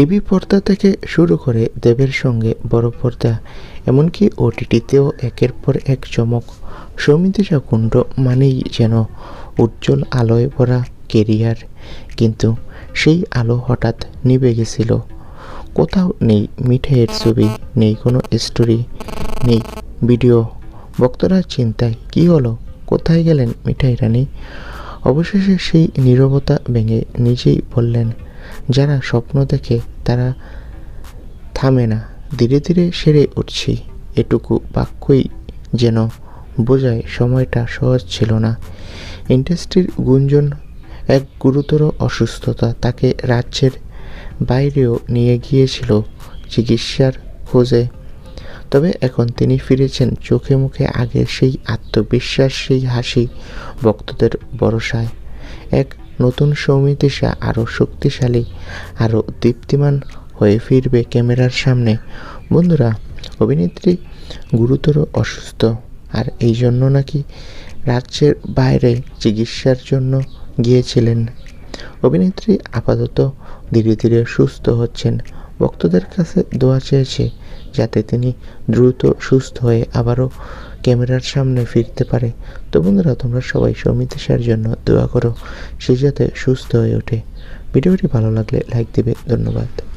TV পর্দা থেকে শুরু করে দেবের সঙ্গে বড় পর্দা, এমনকি ওটিটিতেও একের পর এক চমক। সৌমিত্রা কুণ্ড মানেই যেন উজ্জ্বল আলোয় ভরা কেরিয়ার। কিন্তু সেই আলো হঠাৎ নিভে গেছিল। কোথাও নেই মিঠাইয়ের ছবি, নেই কোনো স্টোরি নেই ভিডিও ভক্তরা চিন্তায়, কি হলো? কোথায় গেলেন মিঠাই রানী? অবশেষে সেই নীরবতা ভেঙে নিজেই বললেন যারা স্বপ্ন দেখে তারা থামে না। ধীরে ধীরে সেরে উঠছি। এটুকু বাক্যই যেন বোঝায় সময়টা সহজ ছিল না। ইন্ডাস্ট্রির গুঞ্জন, এক গুরুতর অসুস্থতা তাকে রাজ্যের বাইরেও নিয়ে গিয়েছিল চিকিৎসার খোঁজে। তবে এখন তিনি ফিরেছেন চোখে মুখে আগের সেই আত্মবিশ্বাস সেই হাসি, ভক্তদের ভরসায়। এক নতুন সৌমিতিশা আরও শক্তিশালী আরও দীপ্তিমান হয়ে ফিরবে ক্যামেরার সামনে। বন্ধুরা, অভিনেত্রী গুরুতর অসুস্থ, আর এই জন্য নাকি রাজ্যের বাইরে চিকিৎসার জন্য গিয়েছিলেন। অভিনেত্রী আপাতত ধীরে ধীরে সুস্থ হচ্ছেন। ভক্তদের কাছে দোয়া চেয়েছে, যাতে তিনি দ্রুত সুস্থ হয়ে আবারও ক্যামেরার সামনে ফিরতে পারে। তো বন্ধুরা, তোমরা সবাই সৌমিতিশার জন্য দোয়া করো, সে যাতে সুস্থ হয়ে ওঠে। ভিডিওটি ভালো লাগলে লাইক দেবে, ধন্যবাদ।